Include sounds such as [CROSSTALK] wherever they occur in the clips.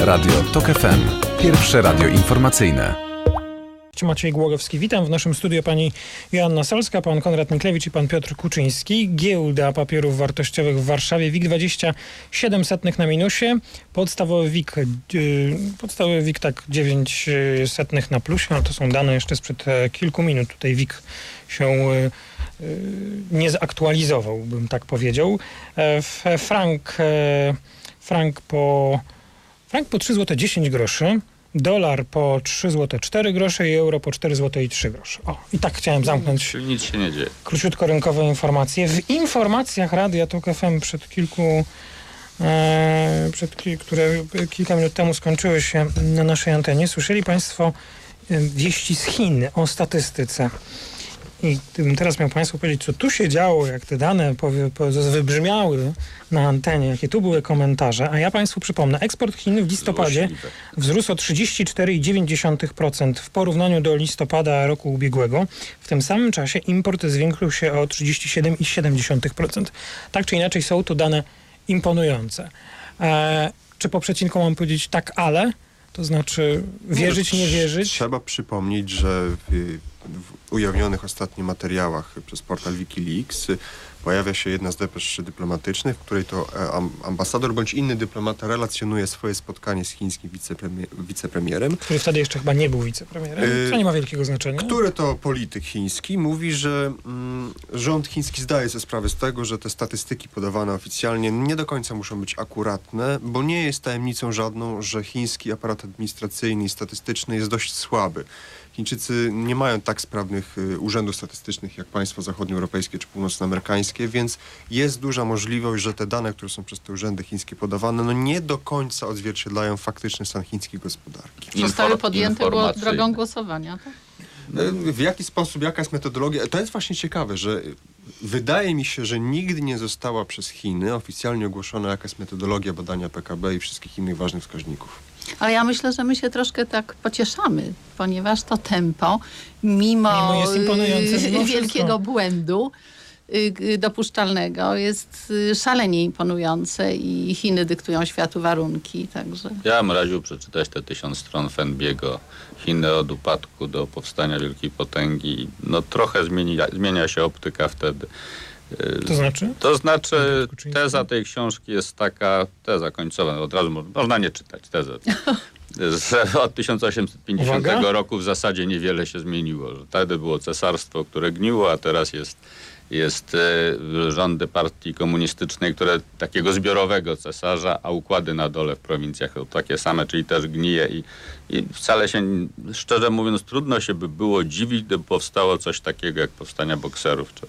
Radio TOK FM. Pierwsze radio informacyjne. Maciej Głogowski. Witam w naszym studiu pani Joanna Solska, pan Konrad Miklewicz i pan Piotr Kuczyński. Giełda papierów wartościowych w Warszawie. WIG 700 na minusie. Podstawowy WIG, yy, podstawowy WIG tak 900 na plusie. No to są dane jeszcze sprzed e, kilku minut. Tutaj WIG się yy, nie zaktualizował, bym tak powiedział. Frank, frank po frank po 3 zł 10 groszy dolar po 3 zł 4 grosze i euro po 4 zł i 3 grosze. O, i tak chciałem zamknąć. Nic się nie dzieje. Króciutko rynkowe informacje. W informacjach Radia Tok FM przed kilku e, przed, które kilka minut temu skończyły się na naszej antenie, słyszeli Państwo e, wieści z Chin o statystyce. I gdybym teraz miał Państwu powiedzieć, co tu się działo, jak te dane powie, wybrzmiały na antenie, jakie tu były komentarze, a ja Państwu przypomnę, eksport Chin w listopadzie wzrósł o 34,9% w porównaniu do listopada roku ubiegłego. W tym samym czasie import zwiększył się o 37,7%. Tak czy inaczej są to dane imponujące. E, czy po przecinku mam powiedzieć tak, ale? To znaczy wierzyć, nie wierzyć? Trzeba przypomnieć, że w, w ujawnionych ostatnio materiałach przez portal Wikileaks pojawia się jedna z depesz dyplomatycznych, w której to e, ambasador bądź inny dyplomata relacjonuje swoje spotkanie z chińskim wicepremier wicepremierem. Który wtedy jeszcze chyba nie był wicepremierem, co nie ma wielkiego znaczenia. Który to polityk chiński mówi, że mm, rząd chiński zdaje sobie sprawę z tego, że te statystyki podawane oficjalnie nie do końca muszą być akuratne, bo nie jest tajemnicą żadną, że chiński aparat administracyjny i statystyczny jest dość słaby. Chińczycy nie mają tak sprawnych y, urzędów statystycznych jak państwa zachodnioeuropejskie czy północnoamerykańskie, więc jest duża możliwość, że te dane, które są przez te urzędy chińskie podawane, no nie do końca odzwierciedlają faktyczny stan chińskiej gospodarki. Zostały podjęte było drogą głosowania, tak? Y, w jaki sposób, jaka jest metodologia? To jest właśnie ciekawe, że wydaje mi się, że nigdy nie została przez Chiny oficjalnie ogłoszona jakaś metodologia badania PKB i wszystkich innych ważnych wskaźników. Ale ja myślę, że my się troszkę tak pocieszamy, ponieważ to tempo, mimo, mimo wielkiego błędu, y, dopuszczalnego jest y, szalenie imponujące i Chiny dyktują światu warunki. Także. Ja bym radził przeczytać te tysiąc stron Fenbiego. Chiny od upadku do powstania wielkiej potęgi. No trochę zmienia, zmienia się optyka wtedy. To znaczy? To znaczy, teza tej książki jest taka, teza końcowa, od razu można nie czytać, tezę. Że [LAUGHS] od 1850 Uwaga. roku w zasadzie niewiele się zmieniło. Że wtedy było cesarstwo, które gniło, a teraz jest jest e, rządy partii komunistycznej, które takiego zbiorowego cesarza, a układy na dole w prowincjach takie same, czyli też gnije i, i wcale się, szczerze mówiąc, trudno się by było dziwić, gdyby powstało coś takiego jak powstania bokserów, czy,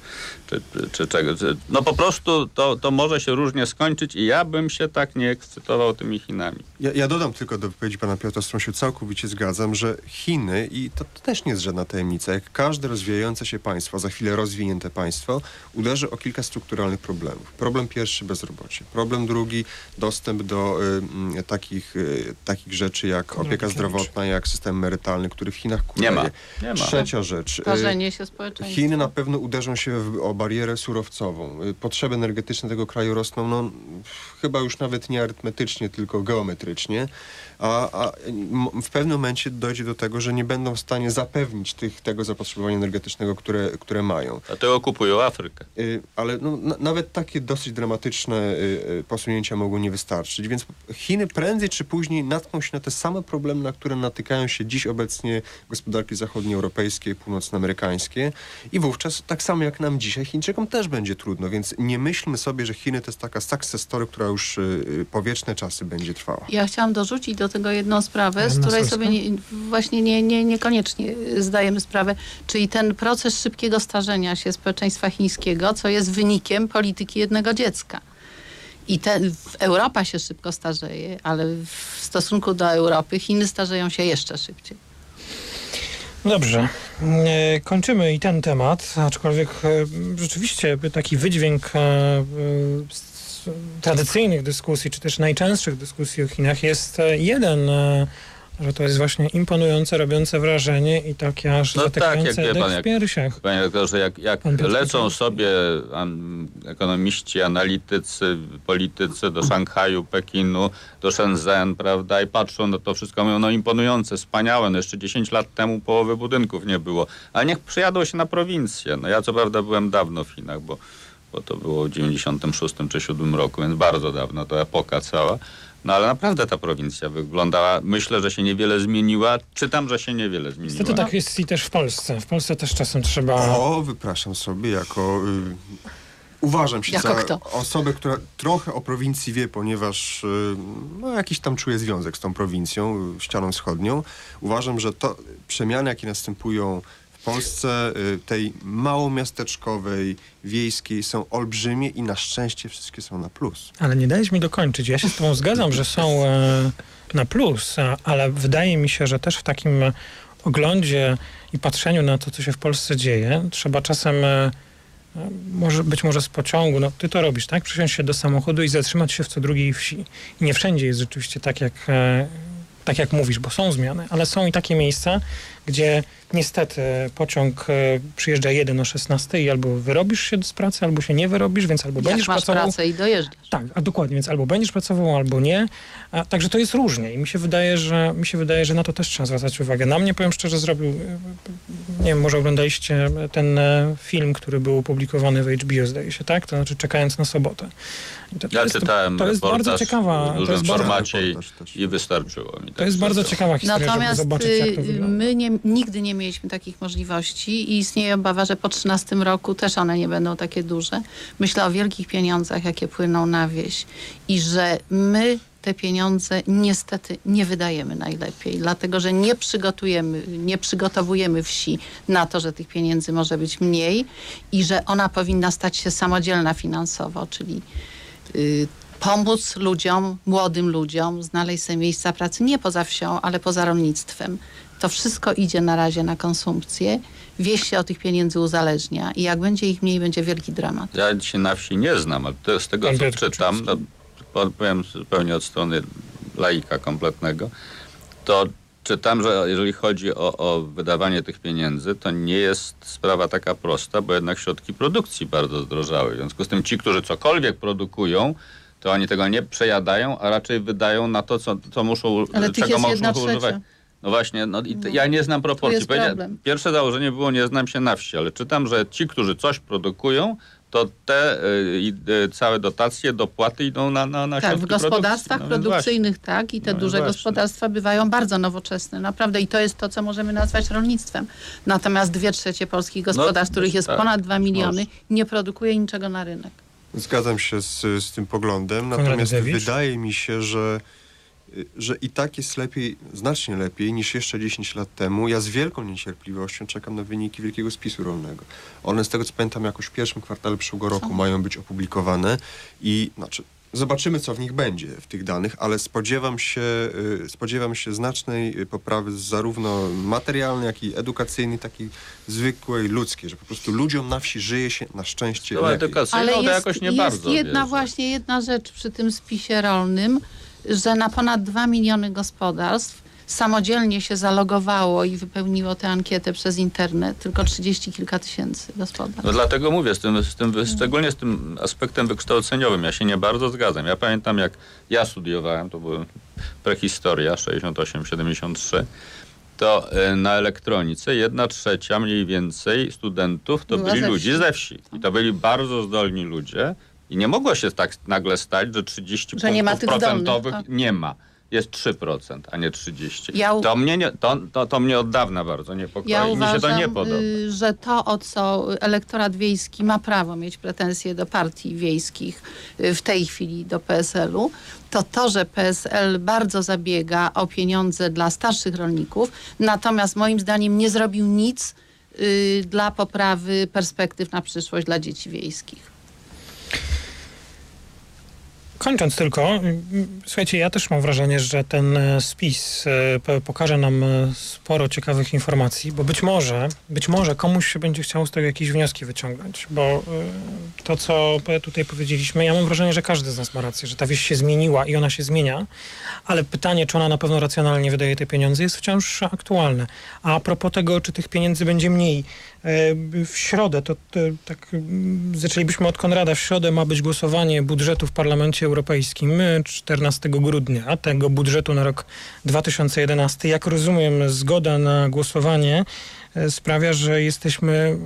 czy, czy, czy czego. No po prostu to, to może się różnie skończyć i ja bym się tak nie ekscytował tymi Chinami. Ja, ja dodam tylko do wypowiedzi pana Piotra, z którą się całkowicie zgadzam, że Chiny, i to, to też nie jest żadna tajemnica, jak każde rozwijające się państwo, za chwilę rozwinięte państwo, uderzy o kilka strukturalnych problemów. Problem pierwszy bezrobocie. Problem drugi dostęp do y, takich, y, takich rzeczy jak opieka zdrowotna, jak system emerytalny, który w Chinach kuleje. Nie ma. Nie ma. Trzecia rzecz. Y, Starzenie się społeczeństwa. Chiny na pewno uderzą się w, o barierę surowcową. Y, potrzeby energetyczne tego kraju rosną no, chyba już nawet nie arytmetycznie, tylko geometrycznie a, a w pewnym momencie dojdzie do tego, że nie będą w stanie zapewnić tych, tego zapotrzebowania energetycznego, które, które mają. Dlatego kupują Afrykę. Y, ale no, na, nawet takie dosyć dramatyczne y, y, posunięcia mogą nie wystarczyć, więc Chiny prędzej czy później natkną się na te same problemy, na które natykają się dziś obecnie gospodarki zachodnioeuropejskie i północnoamerykańskie i wówczas tak samo jak nam dzisiaj Chińczykom też będzie trudno, więc nie myślmy sobie, że Chiny to jest taka success story, która już po wieczne czasy będzie trwała. Ja chciałam dorzucić do tego jedną sprawę, z której sobie nie, właśnie nie, nie, niekoniecznie zdajemy sprawę, czyli ten proces szybkiego starzenia się społeczeństwa chińskiego, co jest wynikiem polityki jednego dziecka. I te, Europa się szybko starzeje, ale w stosunku do Europy Chiny starzeją się jeszcze szybciej. Dobrze. E, kończymy i ten temat, aczkolwiek e, rzeczywiście taki wydźwięk e, tradycyjnych dyskusji, czy też najczęstszych dyskusji o Chinach jest jeden że to jest właśnie imponujące, robiące wrażenie i takie aż No tak, zatykające jak pan, w piersiach. Panie doktorze, jak, jak Pan lecą sobie an, ekonomiści, analitycy, politycy do Szanghaju, Pekinu, do Shenzhen, prawda, i patrzą na to wszystko, mówią, no imponujące, wspaniałe, no jeszcze 10 lat temu połowy budynków nie było. Ale niech przyjadą się na prowincję. No ja co prawda byłem dawno w Chinach, bo, bo to było w 96 czy 7 roku, więc bardzo dawno, to epoka cała. No ale naprawdę ta prowincja wyglądała, myślę, że się niewiele zmieniła. Czytam, że się niewiele zmieniła. Niestety tak jest i też w Polsce. W Polsce też czasem trzeba... O, wypraszam sobie jako... Y, uważam się Jako za kto? osobę, która trochę o prowincji wie, ponieważ y, no, jakiś tam czuje związek z tą prowincją, y, ścianą wschodnią. Uważam, że to przemiany, jakie następują w Polsce, y, tej małomiasteczkowej, wiejskiej, są olbrzymie i na szczęście wszystkie są na plus. Ale nie dajesz mi dokończyć. Ja się z tobą zgadzam, że są e, na plus, ale wydaje mi się, że też w takim oglądzie i patrzeniu na to, co się w Polsce dzieje, trzeba czasem, e, e, może, być może z pociągu, no ty to robisz, tak? Przysiąść się do samochodu i zatrzymać się w co drugiej wsi. I nie wszędzie jest rzeczywiście tak, jak, tak jak mówisz, bo są zmiany, ale są i takie miejsca, gdzie niestety pociąg e, przyjeżdża jeden o 16 i albo wyrobisz się z pracy, albo się nie wyrobisz, więc albo Jak będziesz masz pracował... pracę i dojeżdżasz. Tak, a dokładnie, więc albo będziesz pracował, albo nie. A, także to jest różnie i mi się wydaje, że mi się wydaje, że na to też trzeba zwracać uwagę. Na mnie, powiem szczerze, zrobił, e, nie wiem, może oglądaliście ten e, film, który był opublikowany w HBO, zdaje się, tak? To znaczy Czekając na sobotę. I To, to Ja jest, czytałem to jest bardzo ciekawa, w to dużym jest bardzo, formacie i, Reportaż też. i wystarczyło mi. to tak jest bardzo szczerze. ciekawa historia, żeby Natomiast zobaczyć, jak to y, wygląda. my nie, nigdy nie mieliśmy takich możliwości i istnieje obawa, że po 13 roku też one nie będą takie duże. Myślę o wielkich pieniądzach, jakie płyną na wieś i że my te pieniądze niestety nie wydajemy najlepiej, dlatego że nie przygotujemy, nie przygotowujemy wsi na to, że tych pieniędzy może być mniej i że ona powinna stać się samodzielna finansowo, czyli y, pomóc ludziom, młodym ludziom znaleźć sobie miejsca pracy nie poza wsią, ale poza rolnictwem. To wszystko idzie na razie na konsumpcję. Wieś się od tych pieniędzy uzależnia i jak będzie ich mniej, będzie wielki dramat. Ja się na wsi nie znam, ale to, z tego co czytam, no, po- powiem zupełnie od strony laika kompletnego, to czytam, że jeżeli chodzi o, o wydawanie tych pieniędzy, to nie jest sprawa taka prosta, bo jednak środki produkcji bardzo zdrożały. W związku z tym ci, którzy cokolwiek produkują, to oni tego nie przejadają, a raczej wydają na to, co, co muszą, Ale tych czego jest muszą jedna używać. trzecia. No właśnie, no i t- No. ja nie znam proporcji. jest Powiedzia- problem. Pierwsze założenie było, nie znam się na wsi, ale czytam, że ci, którzy coś produkują, to te y, i, y, całe dotacje, dopłaty idą na, na, na Tak, w gospodarstwach produkcji. No produkcyjnych tak i te No duże właśnie. gospodarstwa bywają bardzo nowoczesne, naprawdę i to jest to, co możemy nazwać rolnictwem. Natomiast dwie trzecie polskich gospodarstw, których jest tak, ponad dwa miliony, może. nie produkuje niczego na rynek. Zgadzam się z, z tym poglądem, natomiast wydaje mi się, że, że i tak jest lepiej, znacznie lepiej niż jeszcze 10 lat temu. Ja z wielką niecierpliwością czekam na wyniki Wielkiego Spisu Rolnego. One z tego co pamiętam jakoś w pierwszym kwartale przyszłego roku Są. mają być opublikowane i znaczy Zobaczymy, co w nich będzie, w tych danych, ale spodziewam się, y, spodziewam się znacznej y, poprawy zarówno materialnej, jak i edukacyjnej, takiej zwykłej, ludzkiej, że po prostu ludziom na wsi żyje się na szczęście To lepiej. Ale to jest, jakoś nie jest bardzo. jedna wiesz, właśnie jedna rzecz przy tym spisie rolnym, że na ponad 2 miliony gospodarstw samodzielnie się zalogowało i wypełniło tę ankietę przez internet, tylko 30 kilka tysięcy gospodarstw. No dlatego mówię, z tym, z tym, szczególnie z tym aspektem wykształceniowym, ja się nie bardzo zgadzam. Ja pamiętam, jak ja studiowałem, to była prehistoria 68-73, to y, na elektronice jedna trzecia mniej więcej studentów to Była byli ludzie ze wsi. I to byli bardzo zdolni ludzie. I nie mogło się tak nagle stać, że 30 Że nie ma tych procentowych tak. nie ma. Jest 3%, a nie 30. Ja u- To, mnie nie, to, to, to mnie od dawna bardzo niepokoi. Ja Mi się to uważam, nie podoba. y, że to, o co elektorat wiejski ma prawo mieć pretensje do partii wiejskich, y, w tej chwili do PSL-u, to to, że PSL bardzo zabiega o pieniądze dla starszych rolników, natomiast moim zdaniem nie zrobił nic y, dla poprawy perspektyw na przyszłość dla dzieci wiejskich. Kończąc tylko, słuchajcie, ja też mam wrażenie, że ten e, spis e, po- pokaże nam e, sporo ciekawych informacji, bo być może, być może komuś się będzie chciało z tego jakieś wnioski wyciągnąć, bo to, co tutaj powiedzieliśmy, ja mam wrażenie, że każdy z nas ma rację, że ta wieś się zmieniła i ona się zmienia, ale pytanie, czy ona na pewno racjonalnie wydaje te pieniądze, jest wciąż aktualne. A propos tego, czy tych pieniędzy będzie mniej, w środę, to, to tak zaczęlibyśmy od Konrada, w środę ma być głosowanie budżetu w Parlamencie Europejskim e, 14 grudnia, tego budżetu na rok 2011. Jak rozumiem, zgoda na głosowanie e, sprawia, że jesteśmy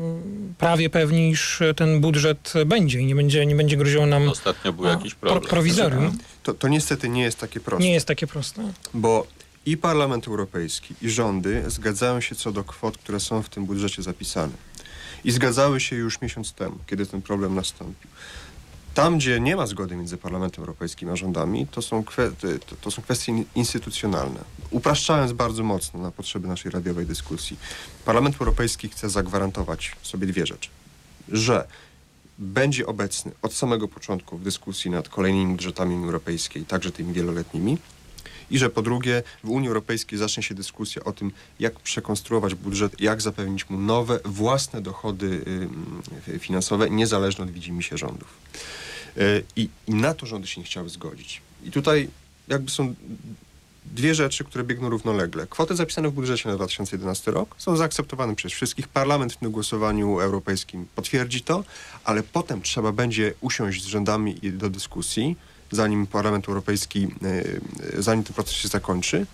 prawie pewni, iż ten budżet będzie i nie będzie, nie będzie groziło nam Ostatnio był a, jakiś pro, problem. prowizorium. To, to niestety nie jest takie proste. Nie jest takie proste. Bo i Parlament Europejski, i rządy zgadzają się co do kwot, które są w tym budżecie zapisane. I zgadzały się już miesiąc temu, kiedy ten problem nastąpił. Tam, gdzie nie ma zgody między Parlamentem Europejskim a rządami, to są, kwe, to, są kwestie in- instytucjonalne. Upraszczając bardzo mocno na potrzeby naszej radiowej dyskusji, Parlament Europejski chce zagwarantować sobie dwie rzeczy. Że będzie obecny od samego początku w dyskusji nad kolejnymi budżetami Unii Europejskiej, także tymi wieloletnimi, i że po drugie w Unii Europejskiej zacznie się dyskusja o tym, jak przekonstruować budżet, jak zapewnić mu nowe, własne dochody y, finansowe, niezależne od widzimisię rządów. Y, I, I na to rządy się nie chciały zgodzić. I tutaj jakby są dwie rzeczy, które biegną równolegle. Kwoty zapisane w budżecie na 2011 rok są zaakceptowane przez wszystkich. Parlament w tym głosowaniu europejskim potwierdzi to, ale potem trzeba będzie usiąść z rządami do dyskusji, zanim Parlament Europejski, y, y, zanim ten proces się zakończy,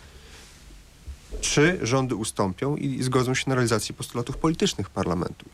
czy rządy ustąpią i zgodzą się na realizację postulatów politycznych parlamentu.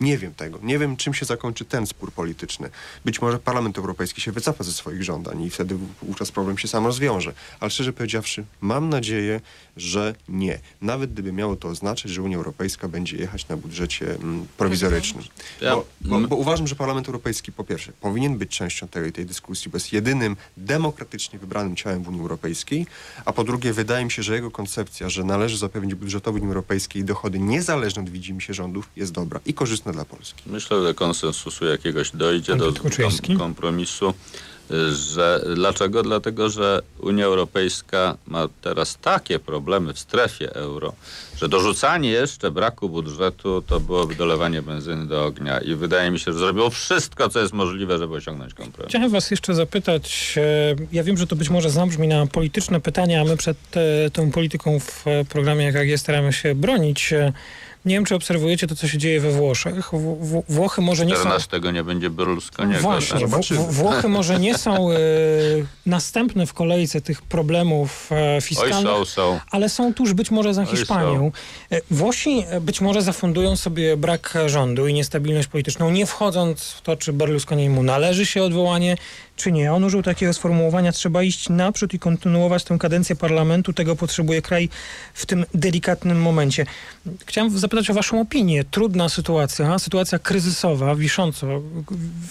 Nie wiem tego. Nie wiem, czym się zakończy ten spór polityczny. Być może Parlament Europejski się wycofa ze swoich żądań i wtedy wówczas problem się sam rozwiąże. Ale szczerze powiedziawszy, mam nadzieję, że nie. Nawet gdyby miało to oznaczać, że Unia Europejska będzie jechać na budżecie mm, prowizorycznym. Ja- Bo, bo, bo uważam, że Parlament Europejski po pierwsze powinien być częścią tej, tej dyskusji, bo jest jedynym demokratycznie wybranym ciałem w Unii Europejskiej, a po drugie wydaje mi się, że jego koncepcja, że należy zapewnić budżetowi Unii Europejskiej dochody niezależne od widzimisię rządów jest dobra i korzystna dla Polski. Myślę, że konsensusu jakiegoś dojdzie do kom- kompromisu. Że, dlaczego? Dlatego, że Unia Europejska ma teraz takie problemy w strefie euro, że dorzucanie jeszcze braku budżetu to byłoby dolewanie benzyny do ognia i wydaje mi się, że zrobiło wszystko, co jest możliwe, żeby osiągnąć kompromis. Chciałem was jeszcze zapytać, e, ja wiem, że to być może zabrzmi na polityczne pytania, a my przed e, tą polityką w e, programie jak staramy się bronić. Nie wiem, czy obserwujecie to, co się dzieje we Włoszech. W, w, Włochy może nie są... 14 nie będzie Berlusconiego. Właśnie, tak? w, Zobaczymy. w, Włochy może nie są e, [LAUGHS] następne w kolejce tych problemów Oj, fiskalnych, są, są. ale są tuż być może za Oj, Hiszpanią. E, Włosi być może zafundują sobie brak rządu i niestabilność polityczną, nie wchodząc w to, czy Berlusconiemu należy się odwołanie, czy nie. On użył takiego sformułowania, trzeba iść naprzód i kontynuować tę kadencję parlamentu, tego potrzebuje kraj w tym delikatnym momencie. Chciałem zapytać o waszą opinię. Trudna sytuacja, sytuacja kryzysowa, wisząco,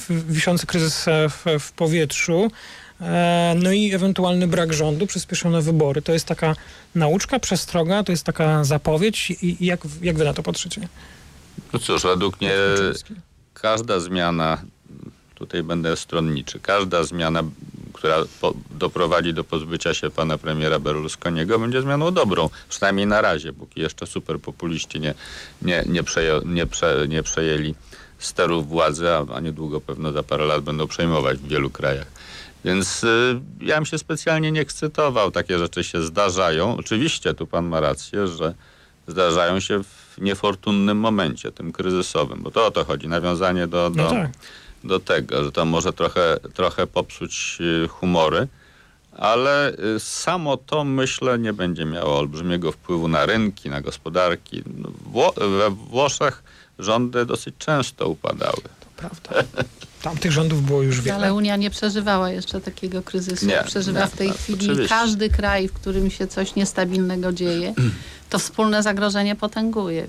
wiszący kryzys e, w, w powietrzu, E, No i ewentualny brak rządu, przyspieszone wybory. To jest taka nauczka, przestroga, to jest taka zapowiedź. I jak, jak wy na to patrzycie? No cóż, według mnie każda zmiana, tutaj będę stronniczy, każda zmiana, która po, doprowadzi do pozbycia się pana premiera Berlusconiego, będzie zmianą dobrą. Przynajmniej na razie, póki jeszcze superpopuliści nie, nie, nie, nie, prze, nie przejęli sterów władzy, a, a niedługo pewno za parę lat będą przejmować w wielu krajach. Więc y, ja bym się specjalnie nie ekscytował. Takie rzeczy się zdarzają. Oczywiście tu pan ma rację, że zdarzają się w niefortunnym momencie, tym kryzysowym, bo to o to chodzi. Nawiązanie do, do, No tak. Do tego, że to może trochę, trochę popsuć y, humory, ale y, samo to myślę nie będzie miało olbrzymiego wpływu na rynki, na gospodarki. No, Wło we Włoszech rządy dosyć często upadały. To prawda. [LAUGHS] Tamtych rządów było już wiele. Ale Unia nie przeżywała jeszcze takiego kryzysu. Nie, Przeżywa nie, w tej tak, chwili oczywiście. każdy kraj, w którym się coś niestabilnego dzieje, to wspólne zagrożenie potęguje.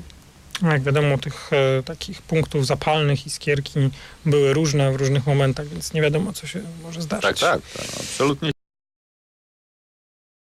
No, Jak wiadomo, tych e, takich punktów zapalnych iskierki były różne w różnych momentach, więc nie wiadomo, co się może zdarzyć. Tak, tak, tak absolutnie